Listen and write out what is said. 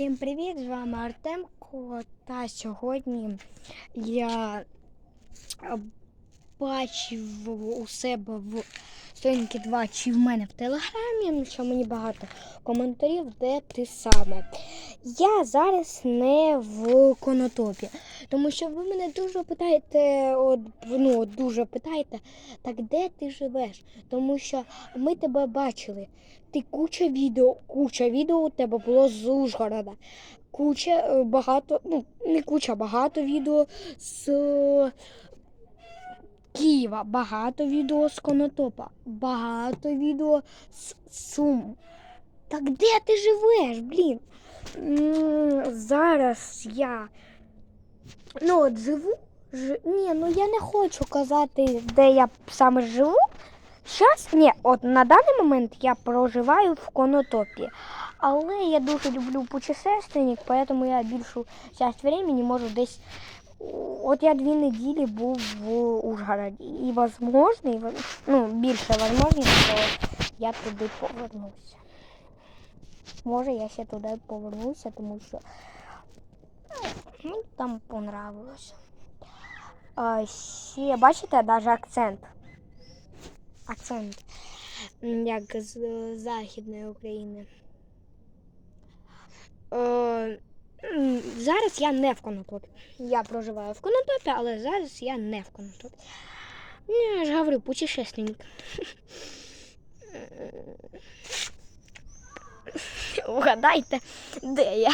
Всім привіт! З вами Артемко. Та сьогодні я бачив у себе в сторінки 2 чи в мене в телеграмі, що мені багато коментарів, де ти саме. Я зараз не в конотопі, тому що ви мене дуже питаєте, от, ну, дуже питаєте, так де ти живеш? Тому що ми тебе бачили. Ти куча відео, куча відео у тебе було з Ужгорода. Куча е, багато, ну, не куча, багато відео з Києва, багато відео з Конотопа, багато відео з Сум. Так де ти живеш, блін? Зараз я ну от живу. Ж... Ні, ну я не хочу казати, де я саме живу. Зараз, ні, от на даний момент я проживаю в Конотопі. Але я дуже люблю путешественник, поэтому я більшу часть времени можу десь. От я дві неділі був в Ужгороді. І возможно, і, ну, більше возможно, що я туди повернуся. Може, я ще туди повернуся, тому що ну, там понравилось. А, ще, бачите, навіть акцент. Акцент. Як з е, Західної України. Зараз я не в Конотопі. Я проживаю в Конотопі, але зараз я не в Конотопі. Ну, Я ж говорю, путешественник. Угадайте, де я.